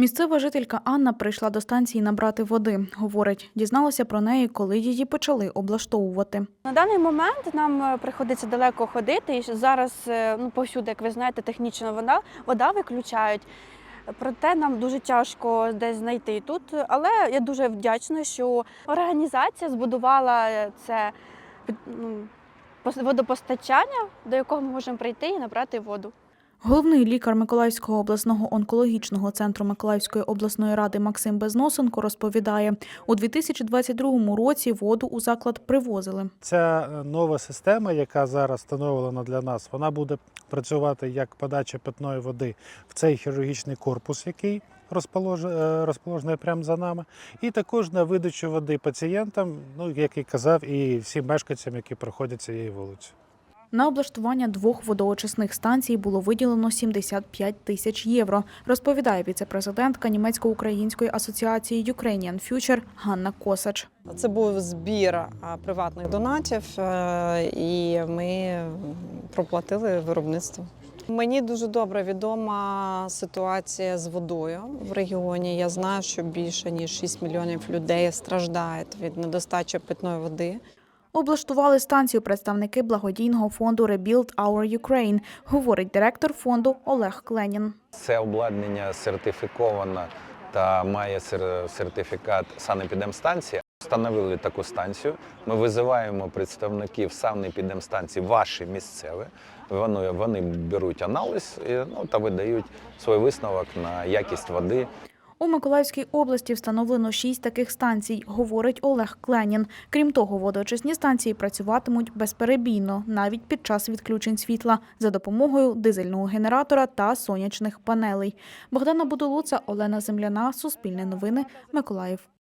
Місцева жителька Анна прийшла до станції набрати води. Говорить, дізналася про неї, коли її почали облаштовувати. На даний момент нам е, приходиться далеко ходити, і зараз е, ну, повсюди, як ви знаєте, технічна вода, вода виключають. Проте нам дуже тяжко десь знайти тут. Але я дуже вдячна, що організація збудувала е, це ну, водопостачання, до якого ми можемо прийти і набрати воду. Головний лікар Миколаївського обласного онкологічного центру Миколаївської обласної ради Максим Безносенко розповідає, у 2022 році воду у заклад привозили. Ця е, нова система, яка зараз встановлена для нас, вона буде працювати як подача питної води в цей хірургічний корпус, який е, розположений прямо за нами, і також на видачу води пацієнтам, ну як і казав, і всім мешканцям, які проходять цією вулицею. На облаштування двох водоочисних станцій було виділено 75 тисяч євро, розповідає віцепрезидентка німецько-української асоціації Ukrainian Future Ганна Косач. Це був збір приватних донатів, е, і ми проплатили виробництво. Мені дуже добре відома ситуація з водою в регіоні. Я знаю, що більше ніж 6 мільйонів людей страждають від недостачі питної води. Облаштували станцію представники благодійного фонду Rebuild Our Ukraine, говорить директор фонду Олег Кленін. Це обладнання сертифіковано та має сертифікат санепідемстанції. Встановили таку станцію. Ми визиваємо представників санепідемстанції, ваші місцеві. Вони, вони беруть аналіз ну, та видають свій висновок на якість води. У Миколаївській області встановлено шість таких станцій, говорить Олег Кленін. Крім того, водоочисні станції працюватимуть безперебійно навіть під час відключень світла за допомогою дизельного генератора та сонячних панелей. Богдана Будолуца, Олена Земляна, Суспільне новини, Миколаїв.